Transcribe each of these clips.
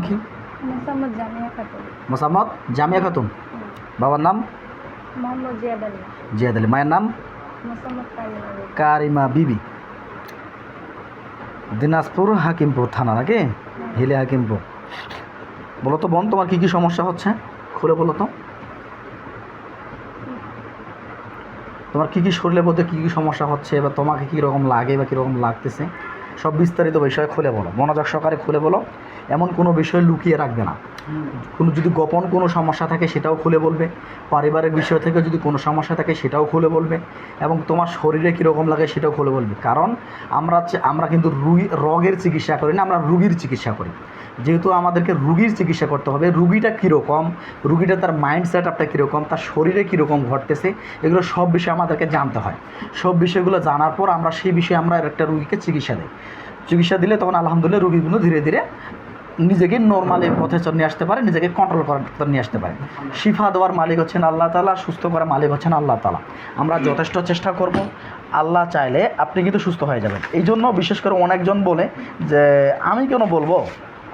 কি? মোসাম্মদ জামিয়া খাতুন। মোসাম্মদ জামিয়া খাতুন। বাবার নাম? মোহাম্মদ জিয়াদ আলী। জিয়াদ আলী। মায়ের নাম? মোসাম্মদ কারিমা বিবি। দিনাজপুর হাকিমপুর থানা নাকি? হিলে হাকিমপুর। বলো তো বোন তোমার কী কী সমস্যা হচ্ছে? খুলে বলো তো। তোমার কী কী শরীরের মধ্যে কী কী সমস্যা হচ্ছে বা তোমাকে কী রকম লাগে বা কীরকম লাগতেছে? সব বিস্তারিত বিষয় খুলে বলো। মনোযোগ সহকারে খুলে বলো। এমন কোনো বিষয় লুকিয়ে রাখবে না। কোনো যদি গোপন কোনো সমস্যা থাকে সেটাও খুলে বলবে। পারিবারিক বিষয় থেকে যদি কোনো সমস্যা থাকে সেটাও খুলে বলবে। এবং তোমার শরীরে কীরকম লাগে সেটাও খুলে বলবে। কারণ আমরা আমরা কিন্তু রুগী, রোগের চিকিৎসা করি না, আমরা রুগীর চিকিৎসা করি। যেহেতু আমাদেরকে রুগীর চিকিৎসা করতে হবে, রুগীটা কীরকম, রুগীটা তার মাইন্ড সেট আপটা কীরকম, তার শরীরে কীরকম ঘটতেছে, এগুলো সব বিষয়ে আমাদেরকে জানতে হয়। সব বিষয়গুলো জানার পর আমরা সেই বিষয়ে আমরা একটা রুগীকে চিকিৎসা দিই। চিকিৎসা দিলে তখন আলহামদুলিল্লাহ রুগীগুলো ধীরে ধীরে নিজেকে নর্মালি পথে নিয়ে আসতে পারে, নিজেকে কন্ট্রোল করার নিয়ে আসতে পারে। শিফা দেওয়ার মালিক হচ্ছেন আল্লাহ তালা সুস্থ করার মালিক হচ্ছেন আল্লাহ তালা আমরা যথেষ্ট চেষ্টা করব, আল্লাহ চাইলে আপনি কিন্তু সুস্থ হয়ে যাবেন। এই জন্য বিশেষ করে অনেকজন বলে যে, আমি কেন বলব?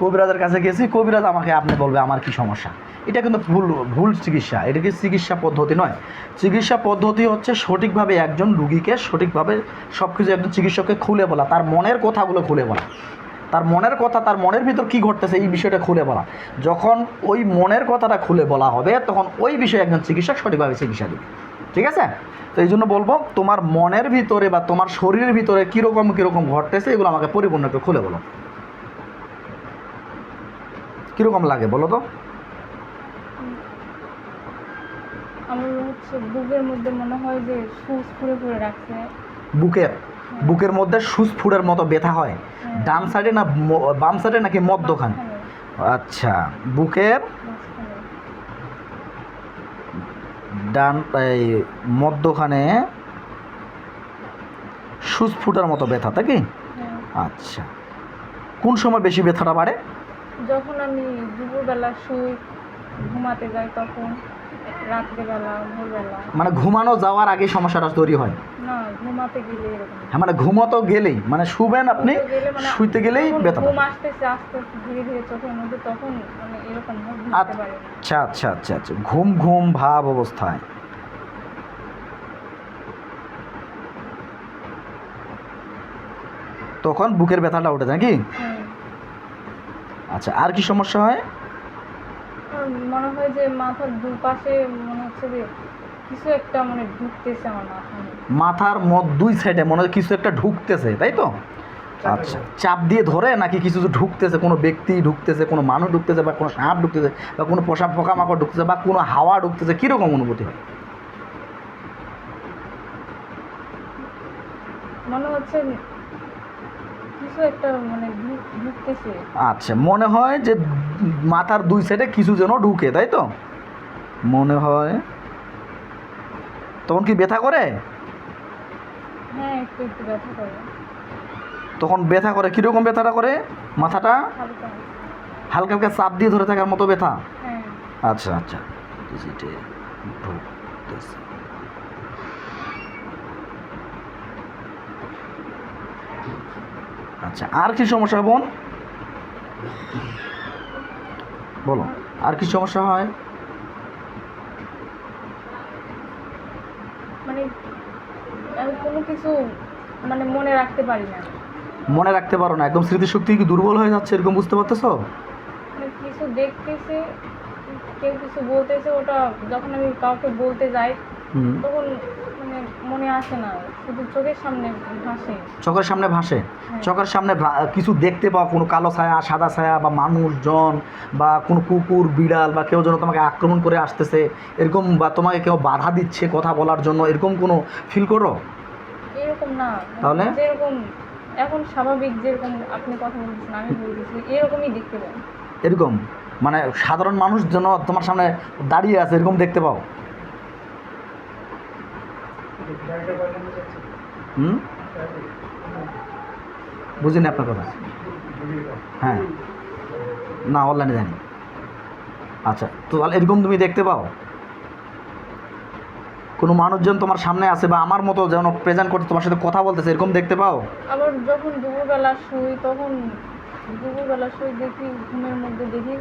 কবিরাজের কাছে গেছি, কবিরাজ আমাকে আপনি বলবে আমার কি সমস্যা? এটা কিন্তু ভুল ভুল চিকিৎসা। এটা কি চিকিৎসা পদ্ধতি নয়। চিকিৎসা পদ্ধতি হচ্ছে সঠিকভাবে একজন রুগীকে সঠিকভাবে সব কিছু একজন চিকিৎসককে খুলে বলা, তার মনের কথাগুলো খুলে বলা। তার মনের কথা তার মনের ভিতর কি ঘটতেছে এই বিষয়টা খুলে বলা। যখন ওই মনের কথাটা খুলে বলা হবে তখন ওই বিষয়ে একজন চিকিৎসক সঠিকভাবে চিকিৎসা দেবে। ঠিক আছে? তো এই জন্য বলব তোমার মনের ভিতরে বা তোমার শরীরের ভিতরে কীরকম কীরকম ঘটতেছে এগুলো আমাকে পরিপূর্ণ একটু খুলে বলো। কীরকম লাগে বলো তো? আমার হচ্ছে বুকের মধ্যে মনে হয় যে রাখছে। বুকের? বুকের মধ্যে সুসফুডের মতো ব্যথা হয়। ডান সাইডে না বাম সাইডে নাকি মধ্যখানে মাঝখানে, আচ্ছা বুকের ডান এই মধ্যখানে সুচ ফুটার মতো ব্যথা তাই কি? হ্যাঁ। আচ্ছা কোন সময় বেশি ব্যথাটা বাড়ে? যখন আমি দুপুরবেলা শুই ঘুমাতে যাই তখন। মানে ঘুমানো যাওয়ার আগে সমস্যাটা তৈরি হয়? হ্যাঁ মানে ঘুমতো গেলেই মানে শুবেন আপনি মানে শুইতে গেলেই ব্যথা মানে না। আচ্ছা আচ্ছা আচ্ছা আচ্ছা। ঘুম ঘুম ভাব অবস্থায়। তখন বুকের ব্যথাটা ওঠে নাকি? হ্যাঁ। আচ্ছা আর কি সমস্যা হয়? আর মনে হয় যে মাথার দুপাশে মনে হচ্ছে যে কিছু একটা মানে ঢুকতেছে আমার মাথায় মাথার মদ দুই সাইডে মনে হয় কিছু একটা ঢুকতেছে তাই তো? আচ্ছা চাপ দিয়ে ধরে নাকি কিছু ঢুকতেছে কোনো ব্যক্তি ঢুকতেছে কোনো মানুষ ঢুকতেছে বা কোনো সাপ ঢুকতেছে বা কোনো পোষা পোকামাকড় ঢুকতেছে বা কোনো হাওয়া ঢুকতেছে কীরকম অনুভূতি হয়? মনে হচ্ছে কিছু একটা মানে ঢুকতেছে। আচ্ছা মনে হয় যে মাথার দুই সাইডে কিছু যেন ঢুকে তাই তো? মনে হয়। তখন কি ব্যথা করে? হ্যাঁ একটু একটু ব্যথা করে। তখন ব্যথা করে? কীরকম ব্যথাটা করে মাথাটা? হালকা। হালকা চাপ দিয়ে ধরে থাকার মতো ব্যথা? হ্যাঁ। আচ্ছা আচ্ছা। ঢুকতেছে। আচ্ছা আর কি সমস্যা বোন? বলো আর কি সমস্যা হয়? মানে আমি কোনো কিছু মানে মনে রাখতে পারি না। মনে রাখতে পারো না একদম স্মৃতিশক্তি কি দুর্বল হয়ে যাচ্ছে এরকম বুঝতে পারতেছো? মানে কিছু দেখতেছে কেউ কিছু বলতেছে ওটা যখন আমি কাউকে বলতে যাই তখন মানে মনে আসে না শুধু চোখের সামনে ভাসে। চোখের সামনে ভাসে? হ্যাঁ। চোখের সামনে ভা- কিছু দেখতে পাও কোনো কালো ছায়া সাদা ছায়া বা মানুষজন বা কোনো কুকুর বিড়াল বা কেউ যেন তোমাকে আক্রমণ করে আসতেছে এরকম বা তোমাকে কেউ বাধা দিচ্ছে কথা বলার জন্য এরকম কোনো ফিল করো? এরকম না। তাহলে? যেরকম এখন স্বাভাবিক যেরকম আপনি কথা বলতেছেন আমি বলতেছি এরকমই দেখতে পাই এরকম? মানে সাধারণ মানুষ যেন তোমার সামনে দাঁড়িয়ে আছে এরকম দেখতে পাও? হুম? বুঝিনি আপনার কথা। হ্যাঁ। না অনলাইনে জানি। আচ্ছা তো তাহলে এরকম তুমি দেখতে পাও? কোনো মানুষজন তোমার সামনে আছে বা আমার মতো যেন প্রেজেন্ট করতে তোমার সাথে কথা বলতেছে এরকম দেখতে পাও? আবার যখন দুপুরবেলা শুই তখন দুপুরবেলা শুই দেখি ঘুমের মধ্যে দেখি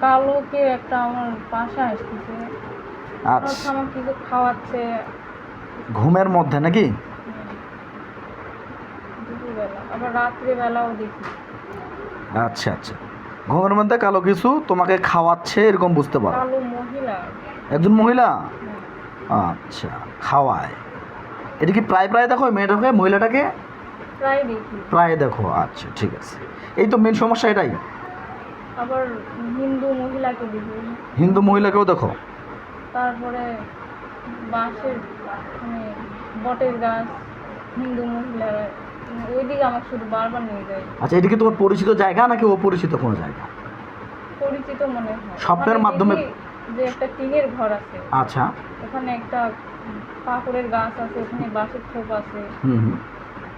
কালো কে একটা আমার পাশে আসতেছে। আচ্ছা। কিছু খাওয়াচ্ছে ঘুমের মধ্যে নাকি? আচ্ছা আচ্ছা। ঘুমের মধ্যে কালো কিছু তোমাকে খাওয়াচ্ছে এরকম বুঝতে পারো। একজন মহিলা? আচ্ছা খাওয়ায়। এটা কি প্রায় প্রায় দেখো মেয়েটাকে মহিলাটাকে? প্রায় দেখো। আচ্ছা ঠিক আছে। এই তো মেন সমস্যা এটাই। আবার হিন্দু মহিলাকে হিন্দু মহিলাকেও দেখো। তারপরে বাঁশের বটের গাছ হিন্দু মহিলারা মানে ওইদিকে আমাকে শুধু বারবার নিয়ে যায়। আচ্ছা এটা কি তোমার পরিচিত জায়গা নাকি অপরিচিত কোনো জায়গা? পরিচিত মনে হয়। স্বপ্নের মাধ্যমে- যে একটা টিনের ঘর আছে। আচ্ছা। ওখানে একটা পাকুড়ের গাছ আছে ওখানে বাঁশের খোপ আছে। হুম হুম।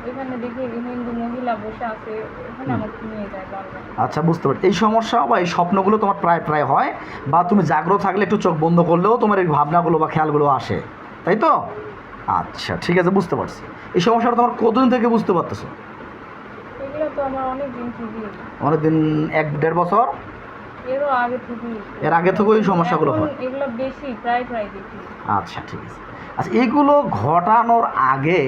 ওইখানে দেখি হিন্দু মহিলা বসে আছে ওখানে আমাকে নিয়ে যায় বারবার। আচ্ছা বুঝতে পারছি। এই সমস্যা বা এই স্বপ্নগুলো তোমার প্রায় প্রায় হয় বা তুমি জাগ্রত থাকলে একটু চোখ বন্ধ করলেও তোমার এই ভাবনাগুলো বা খেয়ালগুলো আসে। তাই তো? আচ্ছা ঠিক আছে বুঝতে পারছি। এই সমস্যাটা তোমার কতদিন থেকে বুঝতে পারতেছো? এগুলো অনেক দিন এক দেড় বছর? এর আগে থেকেও এই সমস্যাগুলো হয়। এগুলো আচ্ছা ঠিক আছে। আচ্ছা এইগুলো ঘটানোর আগে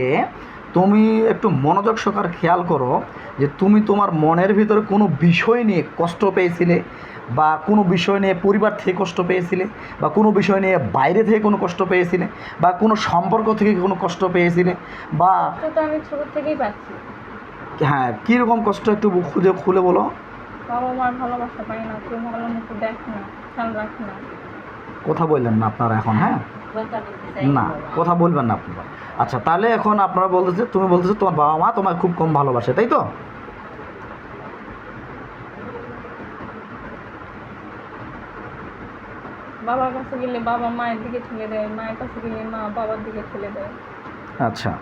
তুমি একটু মনোযোগ সহকার খেয়াল করো যে তুমি তোমার মনের ভিতরে কোনো বিষয় নিয়ে কষ্ট পেয়েছিলে? বা কোনো বিষয় নিয়ে পরিবার থেকে কষ্ট পেয়েছিলে? বা কোনো বিষয় নিয়ে বাইরে থেকে কোনো কষ্ট পেয়েছিলে? বা কোনো সম্পর্ক থেকে কোনো কষ্ট পেয়েছিলে? বা তো আমি ছোট থেকেই পাচ্ছি। হ্যাঁ কীরকম কষ্ট একটু খুঁজে খুলে বলো। বাবা মার ভালোবাসা পাই না কেউ ভালো মতো দেখে না খেয়াল রাখে না। কথা বললেন না আপনারা এখন হ্যাঁ? না কথা বলবেন না আপনারা। আচ্ছা তাহলে এখন আপনারা বলতেছে তুমি বলতেছো তোমার বাবা মা তোমায় খুব কম ভালোবাসে তাই তো? বাবার কাছে গেলে বাবা মায়ের দিকে ঠেলে দেয়, মায়ের কাছে গেলে মা বাবার দিকে ঠেলে দেয়। আচ্ছা।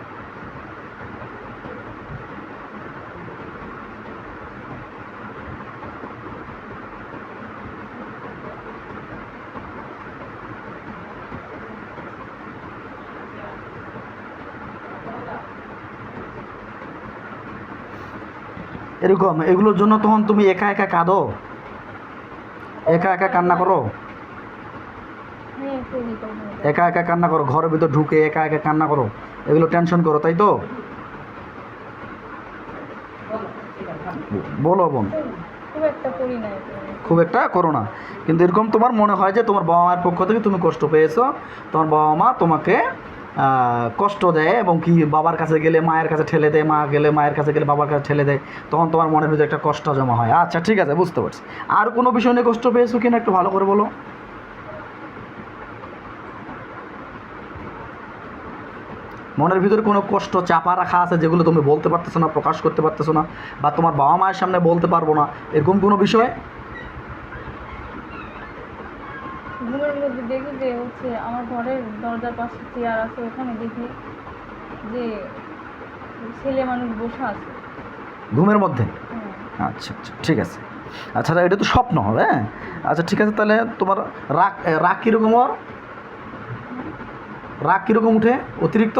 এরকম, এগুলোর জন্য তখন তুমি একা একা কাঁদো? একা একা কান্না করো? একা একা কান্না করো ঘরের ভিতর ঢুকে একা একা কান্না করো। এগুলো টেনশন করো তাই তো? বলো বোন। খুব একটা করি না এটা। খুব একটা করো না। কিন্তু এরকম তোমার মনে হয় যে তোমার বাবা মায়ের পক্ষ থেকে তুমি কষ্ট পেয়েছ তোমার বাবা মা তোমাকে কষ্ট দেয় এবং কি বাবার কাছে গেলে মায়ের কাছে ঠেলে দেয় মা গেলে মায়ের কাছে গেলে বাবার কাছে ঠেলে দেয় তখন তোমার মনের ভিতরে একটা কষ্ট জমা হয়। আচ্ছা ঠিক আছে বুঝতে পারছি। আর কোনো বিষয় নিয়ে কষ্ট পেয়েছ কিনা একটু ভালো করে বলো? মনের ভিতরে কোনো কষ্ট চাপা রাখা আছে যেগুলো তুমি বলতে পারতেছো না প্রকাশ করতে পারতেছো না বা তোমার বাবা মায়ের সামনে বলতে পারব না এরকম কোনো বিষয়? ঘুমের মধ্যে দেখি যে হচ্ছে আমার ঘরের দরজার পাশে চেয়ার আছে ওখানে দেখি যে ছেলে মানুষ বসে আছে। ঘুমের মধ্যে? হ্যাঁ। আচ্ছা আচ্ছা ঠিক আছে। আচ্ছা এটা তো স্বপ্ন হবে হ্যাঁ? আচ্ছা ঠিক আছে তাহলে তোমার রাগ রাগ কীরকম ওর রাগ কীরকম উঠে? অতিরিক্ত?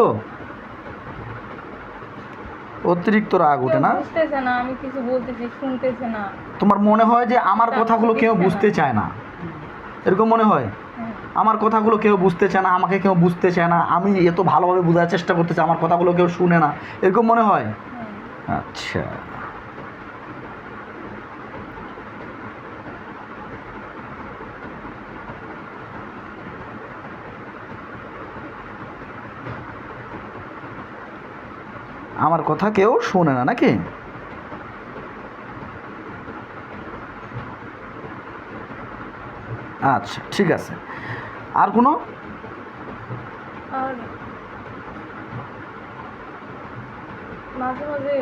অতিরিক্ত রাগ উঠে না? বুঝতেছে না আমি কিছু বলতেছি শুনতেছে না। তোমার মনে হয় যে আমার কথাগুলো কেউ বুঝতে চায় না? এরকম মনে হয়? আমার কথাগুলো কেউ বুঝতে চায় না আমাকে কেউ বুঝতে চায় না আমি এত ভালোভাবে বোঝার চেষ্টা করতেছি আমার কথাগুলো কেউ শুনে না এরকম মনে হ্যাঁ? আচ্ছা। আমার কথা কেউ শোনে না নাকি? আচ্ছা ঠিক আছে। আর কোনো? মাঝে মাঝে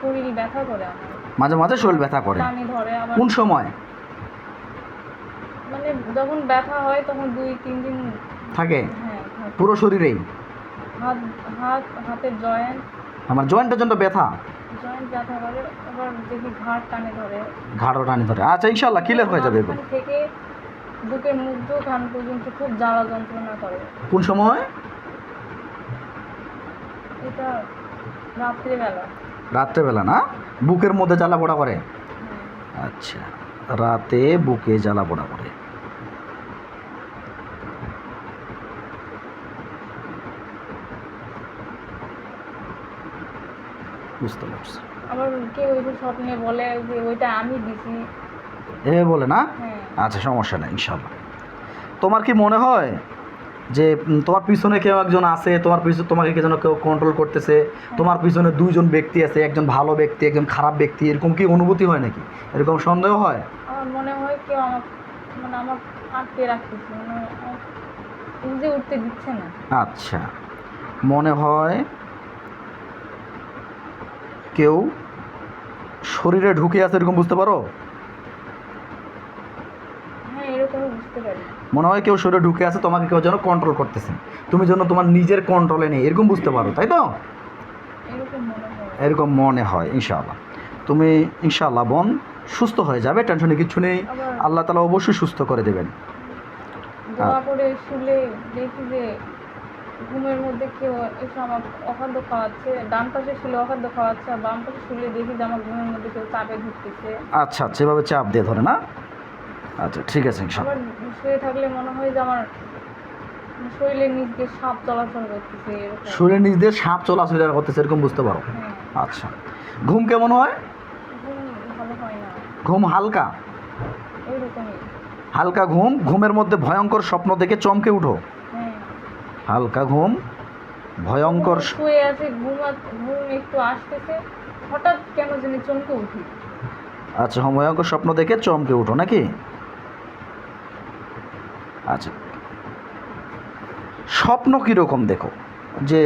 শরীর ব্যথা করে মাঝে মাঝে শরীর ব্যথা করে? কোন সময়? মানে যখন ব্যথা হয় তখন দুই তিন দিন থাকে? হ্যাঁ থাকে। পুরো শরীরেই? হাত হাত হাতের জয়েন্ট। আমার জয়েন্টের জন্য ব্যথা? জয়েন্ট ব্যথা করে আবার দেখি ঘাড় টানে ধরে। ঘাড়ও টানি ধরে। আচ্ছা ইনশাল্লাহ ক্লিয়ার হয়ে যাবে এগুলো থেকে বুকের মুগ্ধ কান পর্যন্ত খুব জ্বালা যন্ত্রণা করে। কোন সময়? এটা রাত্রেবেলা। রাত্রেবেলা না? বুকের মধ্যে জ্বালা পোড়া করে? আচ্ছা রাতে বুকে জ্বালা পোড়া করে। বুঝতে পারছি। আবার কেউ ওই স্বপ্নে বলে যে ওইটা আমি দিছি। এ বলে না? হ্যাঁ। আচ্ছা সমস্যা নেই ইনশাল্লাহ তোমার কি মনে হয় যে তোমার পিছনে কেউ একজন আছে তোমার পিছনে তোমাকে কে যেন কেউ কন্ট্রোল করতেছে তোমার পিছনে দুইজন ব্যক্তি আছে একজন ভালো ব্যক্তি একজন খারাপ ব্যক্তি এরকম কি অনুভূতি হয় নাকি? এরকম সন্দেহ হয়? আমার মনে হয় কেউ আমার মানে আমার আটকে রাখতেছে মানে উঠতে দিচ্ছে না। আচ্ছা। মনে হয় কেউ শরীরে ঢুকে আছে এরকম বুঝতে পারো? হ্যাঁ মনে হয় কেউ শরীরে ঢুকে আছে তোমাকে কেউ যেন কন্ট্রোল করতেছে। তুমি যেন তোমার নিজের কন্ট্রোলে নেই এরকম বুঝতে পারো তাই তো? এরকম মনে হয়। ইনশাআল্লাহ। তুমি ইনশাআল্লাহ বোন সুস্থ হয়ে যাবে টেনশনে কিছু নেই। আল্লাহ তালা অবশ্যই সুস্থ করে দেবেন। ঘুমের মধ্যে কেউ এসে আমার অখাদ্য খাওয়াচ্ছে ডান পাশে শুলে অখাদ্য খাওয়াচ্ছে আর বাম পাশে শুলে দেখি যে আমার ঘুমের মধ্যে কেউ চাপে ঢুকতেছে। আচ্ছা আচ্ছা এভাবে চাপ দিয়ে ধরে না? আচ্ছা ঠিক আছে আবার শুয়ে থাকলে মনে হয় যে আমার শরীরের নিচ দিয়ে সাপ চলাচল করতেছে শরীরের নিচ দিয়ে সাপ চলাচল করতেছে এরকম বুঝতে পারো? হ্যাঁ। আচ্ছা। ঘুম কেমন হয়? ঘুম হালকা? হালকা ঘুম? ঘুমের মধ্যে ভয়ঙ্কর স্বপ্ন দেখে চমকে উঠো। হালকা ঘুম ভয়ঙ্কর শুয়ে আছে ঘুম ঘুম একটু আসতেছে। হঠাৎ কেন জানি চমকে উঠি। আচ্ছা ভয়ঙ্কর স্বপ্ন দেখে চমকে উঠো নাকি? আচ্ছা। স্বপ্ন কীরকম দেখো? যে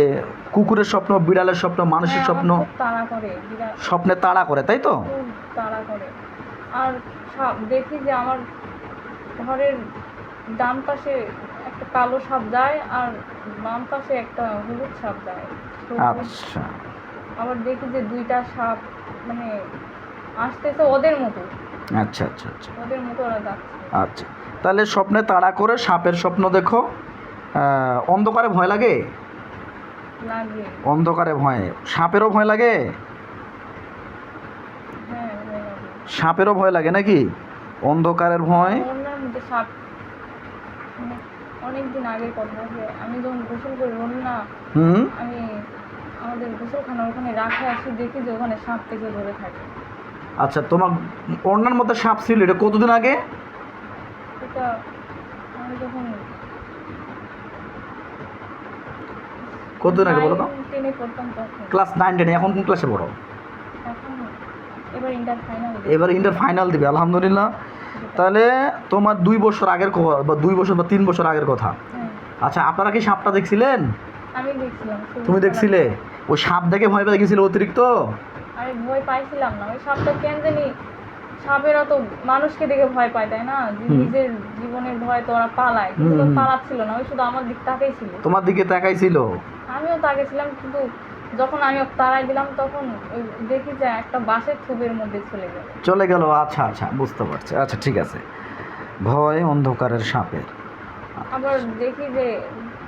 কুকুরের স্বপ্ন বিড়ালের স্বপ্ন মানুষের হ্যাঁ, স্বপ্ন? তাড়া করে স্বপ্নে তাড়া করে তাই তো? তাড়া করে। আর দেখি যে আমার ঘরের ডান পাশে কালো সাপ যায় আর বাম পাশে একটা হলুদ সাপ যায়। আচ্ছা। আবার দেখি যে দুইটা সাপ মানে আসতেছে ওদের মতো। আচ্ছা আচ্ছা আচ্ছা। ওদের মতো ওরা যাচ্ছে। আচ্ছা। তাহলে স্বপ্নে তাড়া করে সাপের স্বপ্ন দেখো। অন্ধকারে ভয় লাগে? লাগে। অন্ধকারে ভয়। সাপেরও ভয় লাগে? হ্যাঁ সাপেরও ভয় লাগে নাকি? অন্ধকারের ভয়? সাপ মানে অনেকদিন আগের কথা যে আমি যখন গোসল করি না হুম। আমি আমাদের গোসলখানা ওখানে রাখে আসি দেখি যে ওখানে সাপ থেকে ধরে থাকে। আচ্ছা তোমার অন্যার মধ্যে সাপ ছিল এটা কতদিন আগে? এটা আমি যখন কতদিন আগে বলো তো? ক্লাস নাইন টেনে এখন কোন ক্লাসে পড়ো? এখন এবার ইন্টার ফাইনাল এবার ইন্টার ফাইনাল দিবে আলহামদুলিল্লাহ। তাহলে তোমার দুই বছর আগের কথা বা দুই বছর বা তিন বছর আগের কথা। হ্যাঁ। আচ্ছা আপনারা কি সাপটা দেখছিলেন? তুমি দেখছিলে? ওই সাপ দেখে ভয় পেয়ে গেছিল অতিরিক্ত? আমি ভয় পাইছিলাম না। ওই সাপটা কেন জানি সাপেরা তো মানুষকে দেখে ভয় পায় তাই না? যে নিজের জীবনের ভয় তো ওরা পালায় কিন্তু। পালাচ্ছিল না। ওই শুধু আমার দিক তাকাই ছিল। তোমার দিকে তাকাইছিল আমিও তাকিয়েছিলাম কিন্তু যখন আমি তাড়াই দিলাম তখন দেখি যে একটা বাসের থুবের মধ্যে চলে গেল। চলে গেল আচ্ছা আচ্ছা বুঝতে পারছি। আচ্ছা ঠিক আছে। ভয় অন্ধকারের সাপের। আবার দেখি যে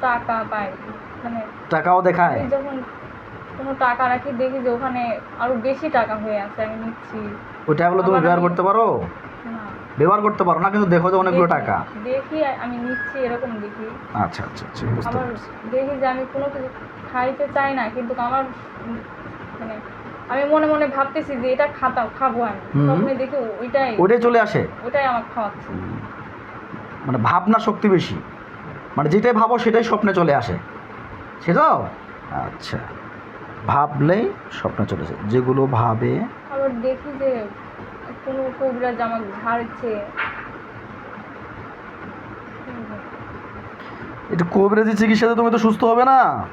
টাকা পাই মানে টাকাও দেখায়? যখন কোনো টাকা রাখি দেখি যে ওখানে আরও বেশি টাকা হয়ে আছে আমি নিচ্ছি। ওটা টাকাগুলো তুমি ব্যবহার করতে পারো? না। ব্যবহার করতে পারো না কিন্তু দেখো যে অনেকগুলো টাকা। দেখি আমি নিচ্ছি এরকম দেখি। আচ্ছা আচ্ছা আচ্ছা বুঝতে আবার দেখি যে আমি কোনো কিছু খাইতে চাই না কিন্তু আমার মানে আমি মনে মনে ভাবতেছি যে এটা খাতাও খাব আমি। স্বপ্নে দেখি ওইটাই ওইটাই চলে আসে? ওইটাই আমার খাওয়াচ্ছে। মানে ভাবনা শক্তি বেশি। মানে যেটাই ভাবো সেটাই স্বপ্নে চলে আসে। সেটাও আচ্ছা। ভাবলেই স্বপ্নে চলে আসে। যেগুলো ভাবে। আবার দেখি যে কোনো কবিরাজ আমাকে ঝাড়ছে। একটু কবিরাজি চিকিৎসাতে তুমি তো সুস্থ হবে না।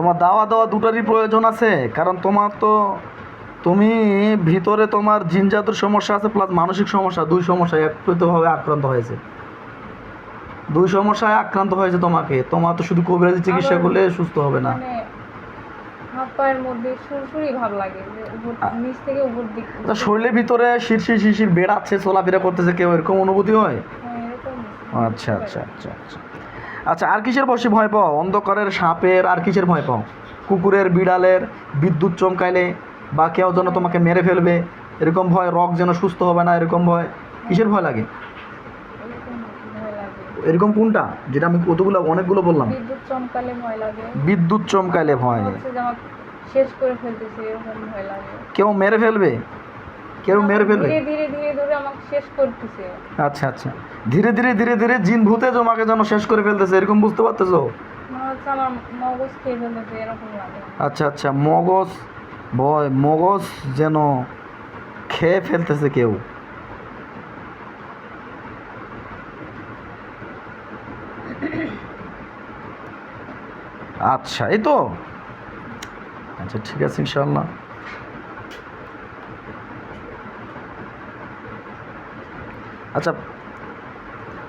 তোমার দাওয়া দেওয়া দুটারই প্রয়োজন আছে। কারণ তোমার তো তুমি ভিতরে তোমার জিনজাতুর সমস্যা আছে প্লাস মানসিক সমস্যা দুই সমস্যায় একত্রিতভাবে আক্রান্ত হয়েছে। দুই সমস্যায় আক্রান্ত হয়েছে তোমাকে। তোমার তো শুধু কবিরাজি চিকিৎসা করলে সুস্থ হবে না। মানে শরীরের ভিতরে শিরশির শিরশির বেড়াচ্ছে চলাফেরা করতেছে কেউ এরকম অনুভূতি হয়? হ্যাঁ, আচ্ছা আচ্ছা আচ্ছা আচ্ছা। আচ্ছা আর কিসের বসে ভয় পাও? অন্ধকারের সাপের আর কিসের ভয় পাও? কুকুরের বিড়ালের বিদ্যুৎ চমকাইলে বা কেউ যেন তোমাকে মেরে ফেলবে এরকম ভয় রক যেন সুস্থ হবে না এরকম ভয় কিসের ভয় লাগে? এরকম কোনটা? যেটা আমি কতগুলো অনেকগুলো বললাম। বিদ্যুৎ চমকাইলে ভয় কেউ মেরে ফেলবে? কেউ মেরে ফেলবে? ধীরে ধীরে ধীরে ধীরে আমাকে শেষ করতেছে। আচ্ছা আচ্ছা। ধীরে ধীরে ধীরে ধীরে জিন ভূতে তোমাকে যেন শেষ করে ফেলতেছে এরকম বুঝতে পারতেছো? মগজ খেয়ে ফেলতেছে এরকম লাগে। আচ্ছা আচ্ছা মগজ ভয় মগজ যেন খেয়ে ফেলতেছে কেউ। আচ্ছা এই তো? আচ্ছা ঠিক আছে ইনশাল্লাহ আচ্ছা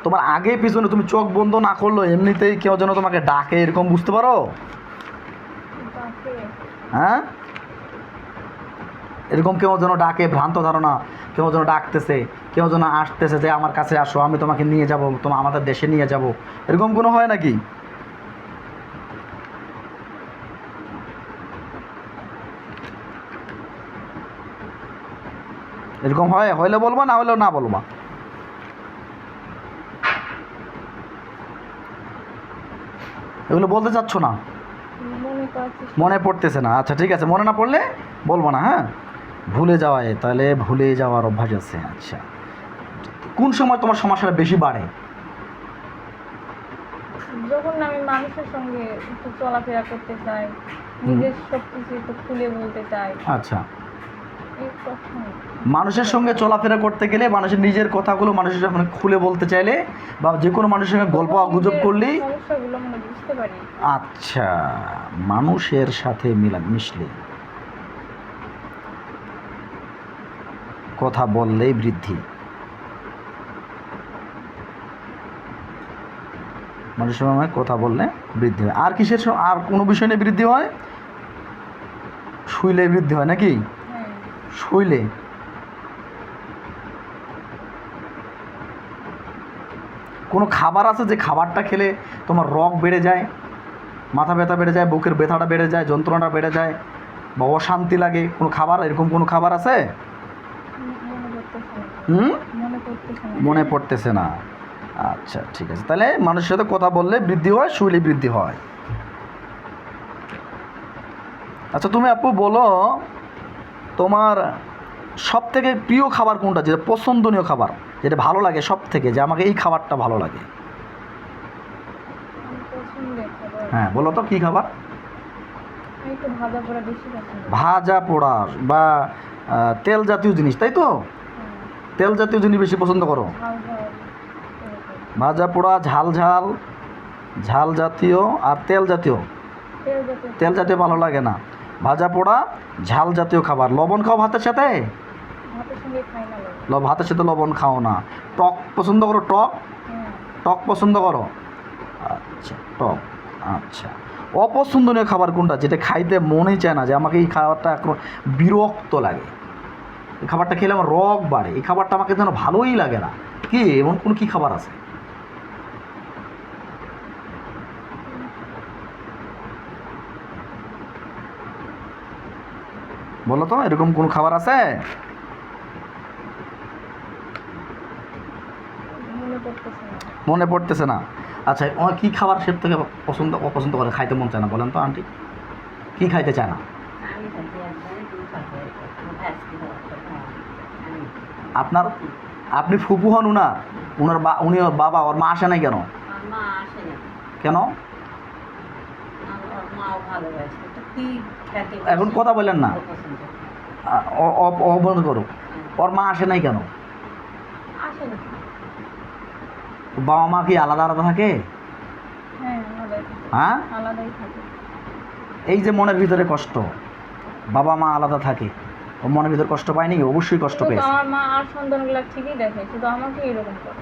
তোমার আগে পিছনে তুমি চোখ বন্ধ না করল এমনিতেই কেউ যেন তোমাকে ডাকে, এরকম বুঝতে পারো? হ্যাঁ? এরকম কেউ যেন ডাকে, ভ্রান্ত ধারণা, কেউ যেন ডাকতেছে, কেউ যেন আসতেছে যে আমার কাছে আসো, আমি তোমাকে নিয়ে যাব তোমার আমাদের দেশে নিয়ে যাব। এরকম কোনো হয় নাকি? এরকম হয়? হইলে বলবা, না হইলেও না বলবা। এগুলো বলতে চাচ্ছ না? মনে পড়তেছে না। আচ্ছা ঠিক আছে মনে না পড়লে বলব না হ্যাঁ? ভুলে যাওয়ায় তাহলে ভুলে যাওয়ার অভ্যাস আছে আচ্ছা। কোন সময় তোমার সমস্যাটা বেশি বাড়ে? যখন আমি মানুষের সঙ্গে একটু চলাফেরা করতে চাই নিজের সব কিছু একটু খুলে বলতে চাই আচ্ছা। মানুষের সঙ্গে চলাফেরা করতে গেলে মানুষের নিজের কথাগুলো মানুষের যখন খুলে বলতে চাইলে বা যে কোনো মানুষের সঙ্গে গল্প গুজব করলেই মানে আচ্ছা মানুষের সাথে মিলা মিশলে। কথা বললেই বৃদ্ধি। মানুষের সঙ্গে কথা বললে বৃদ্ধি হয়। আর কিসের আর কোনো বিষয় নিয়ে বৃদ্ধি হয়? শুইলে বৃদ্ধি হয় নাকি? শুইলে? কোনো খাবার আছে যে খাবারটা খেলে তোমার রগ বেড়ে যায়, মাথা ব্যথা বেড়ে যায়, বুকের ব্যথাটা বেড়ে যায়, যন্ত্রণাটা বেড়ে যায়, বা অশান্তি লাগে? কোনো খাবার, এরকম কোনো খাবার আছে? হুম? মনে পড়তেছে না। আচ্ছা ঠিক আছে। তাহলে মানুষের সাথে কথা বললে বৃদ্ধি হয়, শুইলে বৃদ্ধি হয়। আচ্ছা তুমি আপু বলো তোমার সব থেকে প্রিয় খাবার কোনটা? যেটা পছন্দনীয় খাবার যেটা ভালো লাগে সব থেকে যে আমাকে এই খাবারটা ভালো লাগে। হ্যাঁ বলো তো কী খাবার? ভাজা পোড়া বা তেল জাতীয় জিনিস তাই তো? হ্যাঁ, তেল জাতীয় জিনিস বেশি পছন্দ করো। ভাজা পোড়া ঝাল ঝাল ঝাল জাতীয় আর তেল জাতীয়। তেল জাতীয় ভালো লাগে না। ভাজা পোড়া ঝাল জাতীয় খাবার। লবণ খাও ভাতের সাথে? ভাতের সাথে লবণ খাও না। টক পছন্দ করো টক? হ্যাঁ। টক পছন্দ করো? আচ্ছা টক। আচ্ছা। অপছন্দনীয় খাবার কোনটা? যেটা খাইতে মনেই চায় না যে আমাকে এই খাবারটা এখন বিরক্ত লাগে। এই খাবারটা খেলে আমার রগ বাড়ে। এই খাবারটা আমাকে যেন ভালোই লাগে না। কি? এমন কোন কি খাবার আছে? বলো তো এরকম কোন খাবার আছে? মনে পড়তেছে না। আচ্ছা কী খাবার সব থেকে পছন্দ অপছন্দ করে? খাইতে মন চায় না বলেন তো আন্টি। কী খাইতে চায় না? আপনার আপনি ফুপু হন উনার। উনার বা উনি ওর বাবা ওর মা আসে নাই কেন? কেন? এখন কথা বললেন না। পছন্দ আ- অ- অ- অ বন্ধ করুক। ওর মা আসে নাই কেন? বাবা মা কি আলাদা আলাদা থাকে? হ্যাঁ হ্যাঁ? এই যে মনের ভিতরে কষ্ট বাবা মা আলাদা থাকে ও মনের ভিতরে কষ্ট পায়নি? অবশ্যই কষ্ট পেয়েছে। আমার মা আর সন্তানগুলো ঠিকই দেখে শুধু আমাকে এরকম করে।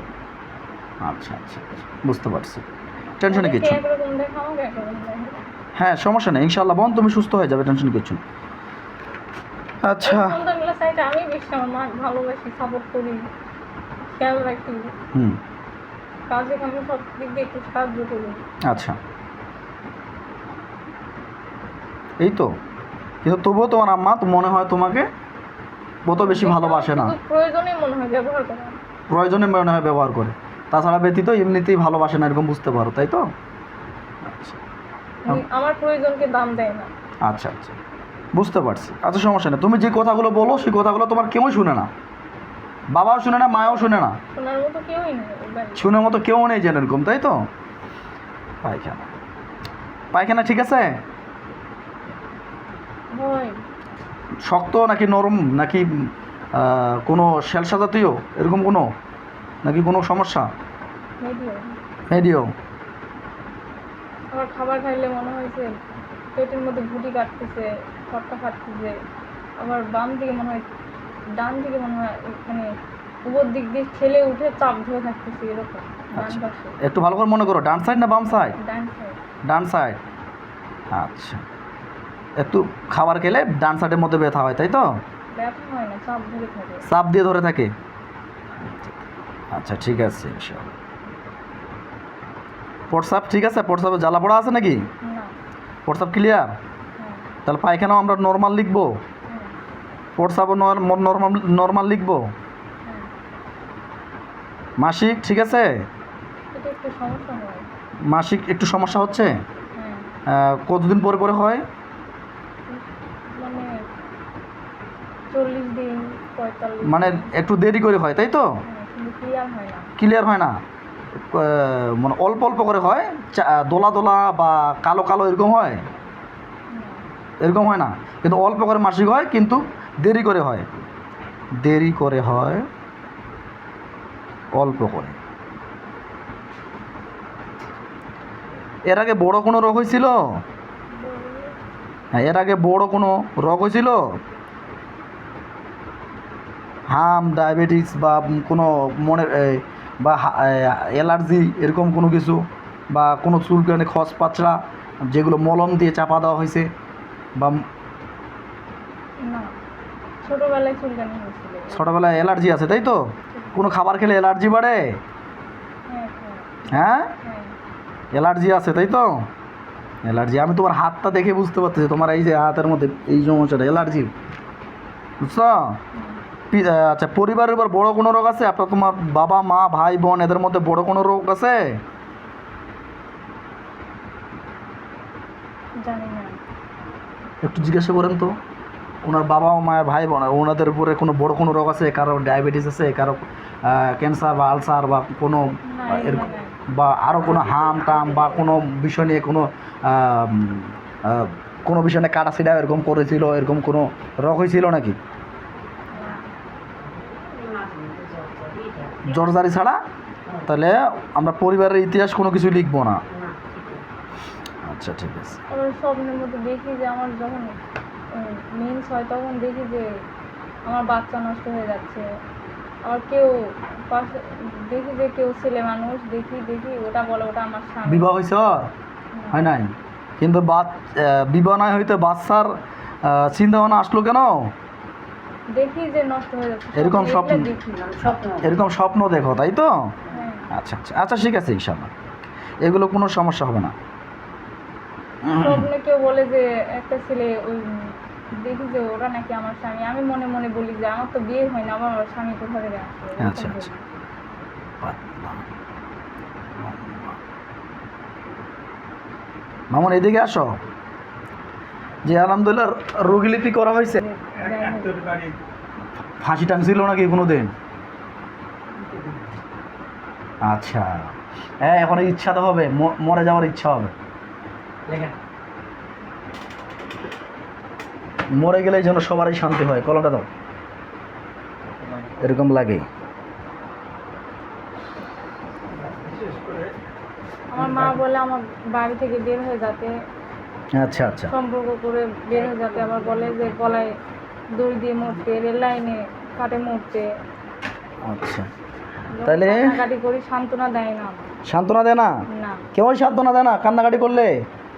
আচ্ছা আচ্ছা আচ্ছা, বুঝতে পারছি। টেনশনে কিছু একরকম দেখে আমাকে একরকম দেখে। হ্যাঁ সমস্যা নেই ইনশাল্লাহ বোন তুমি সুস্থ হয়ে যাবে টেনশন কিছু না। আচ্ছা। আমি বেশি আমার মা ভালোবাসি সাপোর্ট করি খেয়াল রাখি। হুম। কাজে কামে সব দিক দিয়ে একটু সাহায্য করি আচ্ছা। এই তো। কিন্তু তবুও তোমার আম্মা তো মনে হয় তোমাকে অত বেশি ভালোবাসে না। শুধু প্রয়োজনেই মনে হয় ব্যবহার করা। প্রয়োজনে মনে হয় ব্যবহার করে। তাছাড়া ব্যতীত এমনিতেই ভালোবাসে না এরকম বুঝতে পারো তাই তো? আমার প্রয়োজনকে দাম দেয় না। আচ্ছা আচ্ছা। বুঝতে পারছি। আচ্ছা সমস্যা নেই। তুমি যে কথাগুলো বলো সেই কথাগুলো তোমার কেউ শুনে না। বাবাও শুনে না মায়াও শুনে না। শোনার মতো কেউই নেই মতো কেউ নেই যেন এরকম তাই তো? পায়খানা। পায়খানা ঠিক আছে? শক্ত নাকি নরম নাকি কোনো শ্যালসা জাতীয়? এরকম কোনো? নাকি কোনো সমস্যা? মেডিও আবার খাবার খাইলে মনে হয়েছে পেটের মধ্যে ঘুটি কাটতেছে খটকা কাটতেছে আবার বাম দিকে মনে হয় ডান দিকে মনে হয় মানে উপর দিক দিয়ে ঠেলে উঠে চাপ ধরে থাকতেছে এরকম ডান আচ্ছা। একটু ভালো করে মনে করো ডান সাইড না বাম সাইড ডান সাইড ডান সাইড আচ্ছা। একটু খাবার খেলে ডান সাইডের মধ্যে ব্যথা হয় তাই তো? ব্যথা হয় না চাপ ধরে থাকে। চাপ দিয়ে ধরে থাকে। আচ্ছা ঠিক আছে ইনশাআল্লাহ। প্রসাব ঠিক আছে? প্রসাবে জ্বালা পড়া আছে নাকি? প্রসাব ক্লিয়ার তাহলে পায়খানাও আমরা নর্মাল লিখব। হ্যাঁ। প্রসাবও নর্মাল নর্মাল লিখব। হ্যাঁ। মাসিক ঠিক আছে? মাসিক একটু সমস্যা হচ্ছে? হ্যাঁ। কতদিন পরে পরে হয়? মানে মানে। একটু দেরি করে হয় তাই তো? হ্যাঁ, ক্লিয়ার হয় না? মানে অল্প অল্প করে হয় দোলা দোলা বা কালো কালো এরকম হয়? এরকম হয় না? কিন্তু অল্প করে মাসিক হয়, কিন্তু দেরি করে হয়। দেরি করে হয়, অল্প করে। এর আগে বড় কোনো রোগ হয়েছিল? হ্যাঁ এর আগে বড় কোনো রোগ হয়েছিল? হাম, ডায়াবেটিস বা কোনো মনের বা অ্যালার্জি এরকম কোনো কিছু বা কোনো চুলকানি খস পাচড়া যেগুলো মলম দিয়ে চাপা দেওয়া হয়েছে বা ছোটবেলায় চুলকানি ছোটোবেলায় অ্যালার্জি আছে তাই তো? কোনো খাবার খেলে অ্যালার্জি বাড়ে? হ্যাঁ হ্যাঁ। হ্যাঁ? হ্যাঁ। অ্যালার্জি আছে তাই তো? অ্যালার্জি আমি তোমার হাতটা দেখে বুঝতে পারতেছি তোমার এই যে হাতের মধ্যে এই সমস্যাটা অ্যালার্জি বুঝছ? আচ্ছা পরিবারের উপর বড় কোনো রোগ আছে? আপনার তোমার বাবা মা ভাই বোন এদের মধ্যে বড় কোনো রোগ আছে? একটু জিজ্ঞাসা করেন তো। ওনার বাবা মায়ের ভাই বোন ওনাদের উপরে কোনো বড় কোনো রোগ আছে? কারও ডায়াবেটিস আছে কারও ক্যান্সার বা আলসার বা কোনো এরকম বা আরও কোনো হাম টাম বা কোনো বিষয় নিয়ে কোনো কোনো বিষয় নিয়ে কাটা ছিটা এরকম করেছিল এরকম কোনো রোগ হয়েছিল নাকি? জর্জারি ছাড়া তাহলে আমরা পরিবারের ইতিহাস কোনো কিছু লিখব না। আচ্ছা ঠিক আছে। স্বপ্নের মধ্যে দেখি যে আমার যখন মিন্স হয় তখন দেখি যে আমার বাচ্চা নষ্ট হয়ে যাচ্ছে। আবার কেউ পাশে দেখি যে কেউ ছেলে মানুষ দেখি দেখি ওটা বলে ওটা আমার স্বামী। বিবাহ হয়েছে ওর? হয়। নাই? কিন্তু বিবাহ নয় হইতে বাচ্চার চিন্তা ভাবনা আসলো কেন? দেখি যে নষ্ট হয়ে যাচ্ছে এরকম স্বপ্ন। এরকম স্বপ্ন দেখো তাই তো? হ্যাঁ। আচ্ছা আচ্ছা। আচ্ছা ঠিক আছে ইনশাল্লাহ এগুলো কোনো সমস্যা হবে না। স্বপ্নে কেউ বলে যে একটা ছেলে ওই দেখি যে ওরা নাকি আমার স্বামী। আমি মনে মনে বলি যে আমার তো বিয়ে হয় না আমার স্বামী কোথা থেকে আসবে? আচ্ছা, আচ্ছা। মামুন এদিকে আসো। যে আলহামদুলিল্লাহ রোগীলিপি করা হয়েছে। ফাঁসি টানছিল নাকি কোনো দিন আচ্ছা। হ্যাঁ এখন ইচ্ছা তো হবে মরে যাওয়ার ইচ্ছা হবে। মরে গেলে যেন সবারই শান্তি হয়। কলমটা দাও। এরকম লাগে। আমার মা বলে আমার বাড়ি থেকে বের হয়ে যেতে আচ্ছা আচ্ছা। সম্পর্ক করে বের হয়ে যেতে আবার বলে যে গলায় দড়ি দিয়ে মরতে রেল লাইনে কাটে মরতে। আচ্ছা। তাহলে? কাটি করি সান্ত্বনা দেয় না। সান্ত্বনা দেয় না? না। কেউই সান্ত্বনা দেয় না কান্নাকাটি করলে?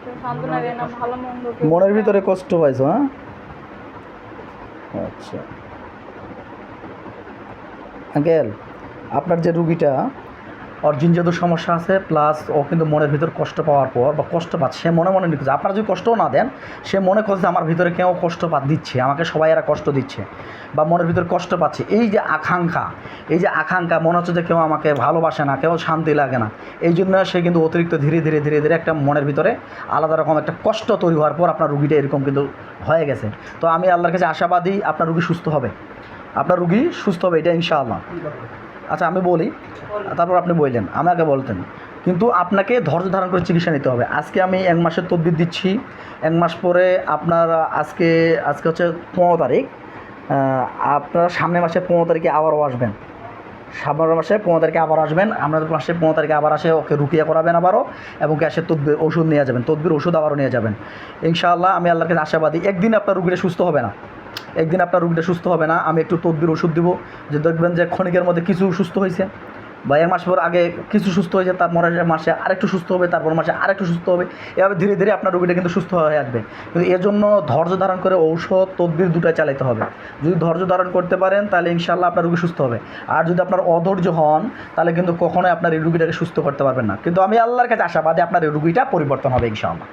কেউ সান্ত্বনা দেয় না ভালো মন্দ মনের ভিতরে কষ্ট পাইছো হ্যাঁ? আচ্ছা। আঙ্কেল আপনার যে রুগীটা ওর জিনজাদুর সমস্যা আছে প্লাস ও কিন্তু মনের ভিতর কষ্ট পাওয়ার পর বা কষ্ট পাচ্ছে, সে মনে মনে নিচ্ছে আপনারা যদি কষ্টও না দেন, সে মনে করছে আমার ভিতরে কেউ কষ্ট পা দিচ্ছে, আমাকে সবাই এরা কষ্ট দিচ্ছে বা মনের ভিতর কষ্ট পাচ্ছে। এই যে আকাঙ্ক্ষা, এই যে আকাঙ্ক্ষা, মনে হচ্ছে যে কেউ আমাকে ভালোবাসে না, কেউ শান্তি লাগে না, এই জন্য সে কিন্তু অতিরিক্ত ধীরে ধীরে ধীরে ধীরে একটা মনের ভিতরে আলাদা রকম একটা কষ্ট তৈরি হওয়ার পর আপনার রুগীটা এরকম কিন্তু হয়ে গেছে। তো আমি আল্লাহর কাছে আশাবাদী, আপনার রুগী সুস্থ হবে। আপনার রুগী সুস্থ হবে, এটা ইনশাআল্লাহ। আচ্ছা আমি বলি। তারপর আপনি বললেন আমাকে বলতেন। কিন্তু আপনাকে ধৈর্য ধারণ করে চিকিৎসা নিতে হবে। আজকে আমি এক মাসের তদবির দিচ্ছি। এক মাস পরে আপনার আজকে আজকে হচ্ছে পনেরো তারিখ। আপনারা সামনের মাসে পনেরো তারিখে আবারও আসবেন। সামনের মাসে পনেরো তারিখে আবার আসবেন। আপনাদের মাসে পনেরো তারিখে আবার আসে ওকে রুকিয়া করাবেন আবারও এবং গ্যাসের তদবির ওষুধ নিয়ে যাবেন। তদবির ওষুধ আবারও নিয়ে যাবেন। ইনশাআল্লাহ আমি আল্লাহকে আশাবাদী। একদিন আপনার রুগীরা সুস্থ হবে না। একদিন আপনার রুগীটা সুস্থ হবে না, আমি একটু তদবির ওষুধ দিব। যে দেখবেন যে ক্ষণিকের মধ্যে কিছু সুস্থ হয়েছে। বা এক মাস পর আগে কিছু সুস্থ হয়েছে তারপরে মাসে আরেকটু সুস্থ হবে, তারপর মাসে আরেকটু সুস্থ হবে। এভাবে ধীরে ধীরে আপনার রুগীটা কিন্তু সুস্থ হয়ে আসবে। কিন্তু এর জন্য ধৈর্য ধারণ করে ঔষধ, তদবির দুটাই চালাতে হবে। যদি ধৈর্য ধারণ করতে পারেন, তাহলে ইনশাল্লাহ আপনার রুগী সুস্থ হবে। আর যদি আপনার অধৈর্য হন, তাহলে কিন্তু কখনোই আপনার এই রুগীটাকে সুস্থ করতে পারবেন না। কিন্তু আমি আল্লাহর কাছে আশাবাদী আপনার এই রুগীটা পরিবর্তন হবে ইনশাআল্লাহ।